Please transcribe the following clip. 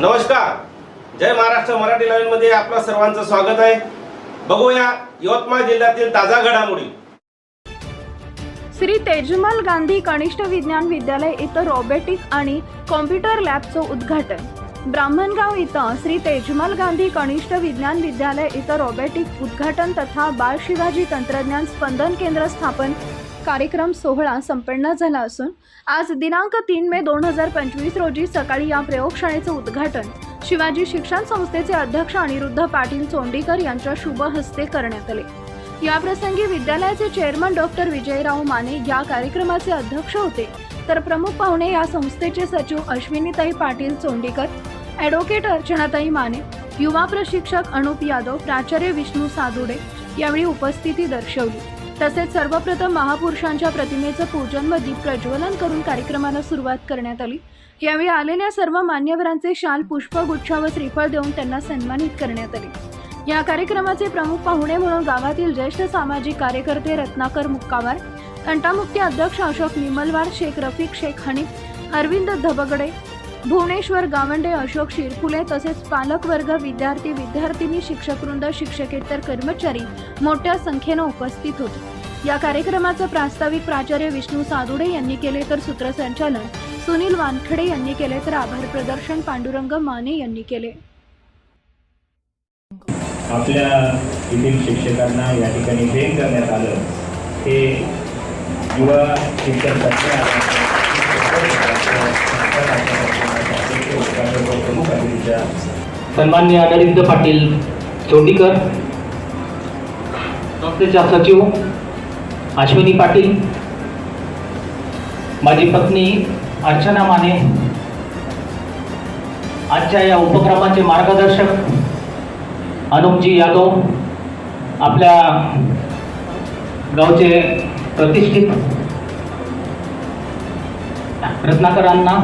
नमस्कार. जय महाराष्ट्र मराठी लाईव्हमध्ये आपलं सर्वांचं स्वागत आहे. बघूया यवतमाळ जिल्ह्यातील ताजा घडामोडी. श्री तेजमल गांधी कनिष्ठ विज्ञान विद्यालय इथं रोबोटिक आणि कॉम्प्युटर लॅबचं उद्घाटन. ब्राह्मणगाव इथं श्री तेजमल गांधी कनिष्ठ विज्ञान विद्यालय इथं रोबोटिक उद्घाटन तथा बाळ शिवाजी तंत्रज्ञान स्पंदन केंद्र स्थापन कार्यक्रम सोहळा संपन्न झाला असून आज दिनांक तीन मे दोन हजार पंचवीस रोजी सकाळी या प्रयोगशाळेचं उद्घाटन शिवाजी शिक्षण संस्थेचे अध्यक्ष अनिरुद्ध पाटील चोंडीकर यांच्या शुभ हस्ते करण्यात आले. याप्रसंगी विद्यालयाचे चेअरमन डॉक्टर विजयराव माने या कार्यक्रमाचे अध्यक्ष होते. तर प्रमुख पाहुणे या संस्थेचे सचिव अश्विनीताई पाटील चोंडीकर ॲडव्होकेट अर्चनाताई माने युवा प्रशिक्षक अनुप यादव प्राचार्य विष्णू सादुडे यावेळी उपस्थिती दर्शवली. तसेच सर्वप्रथम महापुरुषांच्या प्रतिमेचं पूजन व दीप प्रज्वलन करून कार्यक्रमाला सुरुवात करण्यात आली. यावेळी आलेल्या सर्व मान्यवरांचे शाल पुष्पगुच्छ व श्रीफळ देऊन त्यांना सन्मानित करण्यात आले. या कार्यक्रमाचे प्रमुख पाहुणे म्हणून गावातील ज्येष्ठ सामाजिक कार्यकर्ते रत्नाकर मुक्कावार तंटामुक्ती अध्यक्ष अशोक निमलवार शेख रफिक शेख हनीफ अरविंद धबगडे भुवनेश्वर गावंडे अशोक शिरफुले तसेच पालकवर्ग विद्यार्थी विद्यार्थिनी शिक्षकवृंद शिक्षकेतर कर्मचारी मोठ्या संख्येनं उपस्थित होते. या कार्यक्रमाचं प्रास्ताविक प्राचार्य विष्णू सादुडे यांनी केले तर सूत्रसंचालन सुनील वानखडे यांनी केले तर आभार प्रदर्शन पांडुरंग माने यांनी केले. आपल्या येथील शिक्षकांना या ठिकाणी भेट करण्यात आलं. हे युवा शिक्षण प्रमुख अतिथीच्या सन्मान्य अनिरुद्ध पाटील चोंडीकर संस्थेच्या सचिव अश्विनी पाटील माझी पत्नी अर्चना माने आजच्या या उपक्रमाचे मार्गदर्शक अनुपजी यादव आपल्या गावचे प्रतिष्ठित रत्नाकरांना